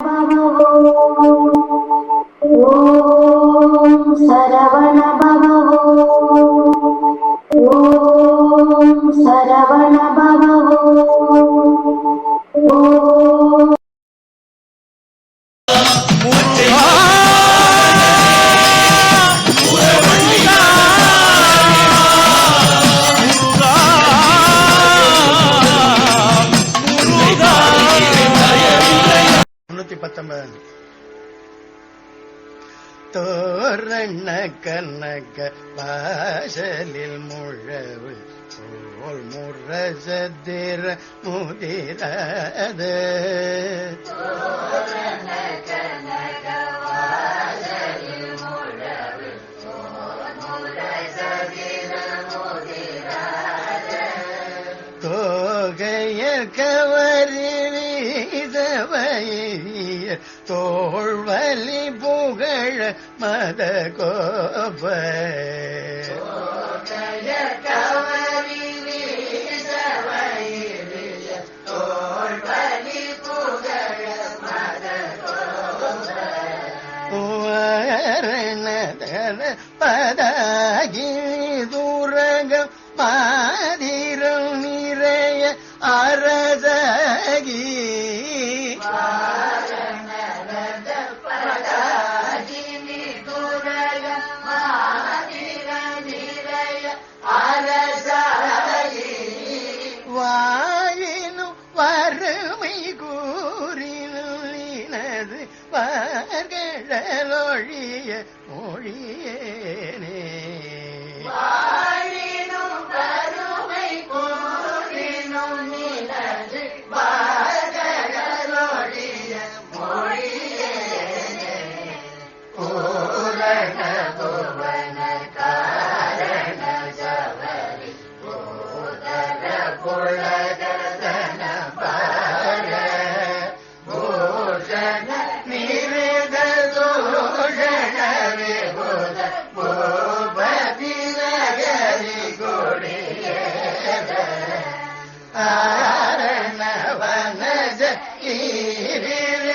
ॐ सरवण தோரண கண்ணக்க பாசலில் முழவு போல் முரசதிர முதிரது. தோகைய கவரி வீசவைய தோள்வலி புகழ மத கோப பதாகி அருமை கூறினது வார்களொழிய மொழியேனே. تیرے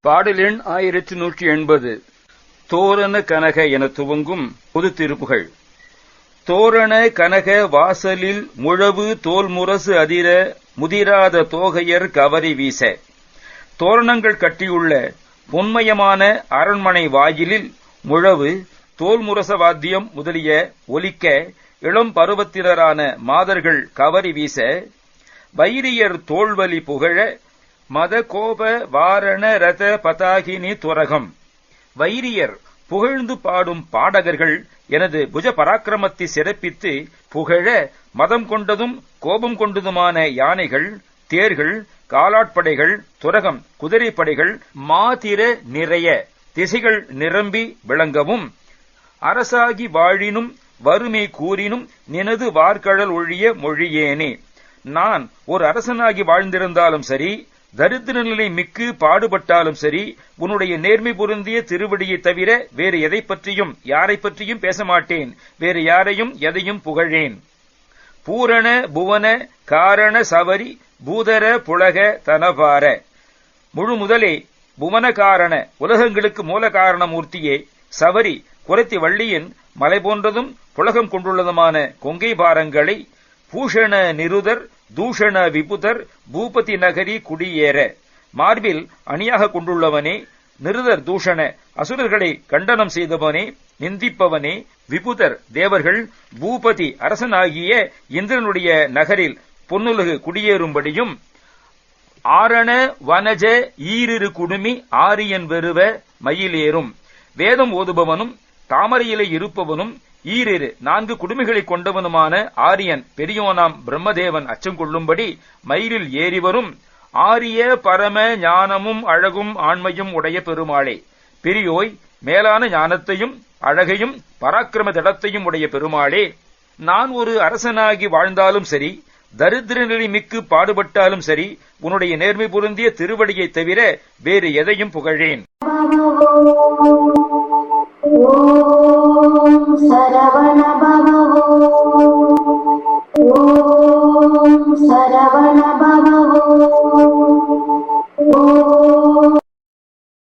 பாடல் எண் ஆயிரத்தி நூற்றி எண்பது. தோரண கனக என துவங்கும் பொது திருப்புகள். தோரண கனக வாசலில் முழவு தோல் முரசு அதிர முதிராத தோகையர் கவரி வீச. தோரணங்கள் கட்டியுள்ள பொன்மயமான அரண்மனை வாயிலில் முழவு தோல் முரச வாத்தியம் முதலிய ஒலிக்க இளம் பருவத்தினரான மாதர்கள் கவரி வீச வைரியர் தோல்வலி புகழ மத கோப வாரண ரத பதாகினி துரகம். வைரியர் புகழ்ந்து பாடும் பாடகர்கள் எனது புஜ பராக்கிரமத்தை சிறப்பித்து புகழ மதம் கொண்டதும் கோபம் கொண்டதுமான யானைகள் தேர்கள் காலாட்படைகள் துரகம் குதிரைப்படைகள் மாதிர நிறைய திசைகள் நிரம்பி விளங்கவும் அரசாகி வாழினும் வறுமை கூறினும் நினது வார்கழல் ஒழிய மொழியேனே. நான் ஒரு அரசனாகி வாழ்ந்திருந்தாலும் சரி தரித்திர நிலை மிக்கு பாடுபட்டாலும் சரி உன்னுடைய நேர்மை பொருந்திய திருவடியை தவிர வேறு எதை பற்றியும் யாரை பற்றியும் பேச மாட்டேன் வேறு யாரையும் எதையும் புகழேன். பூரண புவன காரண சவரி பூதர புலக தனபார. முழு முதலே புவனகாரண உலகங்களுக்கு மூல காரணமூர்த்தியே சவரி குரத்தி வள்ளியின் மலை போன்றதும் புலகம் கொண்டுள்ளதுமான கொங்கை பாரங்களை பூஷண நிருதர் தூஷண விபுதர் பூபதி நகரி குடியேற. மார்பில் அணியாக கொண்டுள்ளவனே நிருதர் தூஷண அசுரர்களை கண்டனம் செய்தவனே நிந்திப்பவனே விபுதர் தேவர்கள் பூபதி அரசனாகிய இந்திரனுடைய நகரில் பொன்னுலகு குடியேறும்படியும் ஆரண வனஜ ஈரிரு குடுமி ஆரியன் வெறுவ மயிலேறும். வேதம் ஓதுபவனும் தாமரையிலே இருப்பவனும் ஈரிரு நான்கு குடுமைகளை கொண்டவனுமான ஆரியன் பெரியோனாம் பிரம்மதேவன் அச்சம் கொள்ளும்படி மயிலில் ஏறி வரும். ஆரிய பரம ஞானமும் அழகும் ஆண்மையும் உடைய பெருமாளே. பெரியோய் மேலான ஞானத்தையும் அழகையும் பராக்கிரம தடத்தையும் உடைய பெருமாளே. நான் ஒரு அரசனாகி வாழ்ந்தாலும் சரி தரித்திர நிலை மிக்கு பாடுபட்டாலும் சரி உன்னுடைய நேர்மை பொருந்திய திருவடியைத் தவிர வேறு எதையும் புகழேன். ॐ सरवण भवो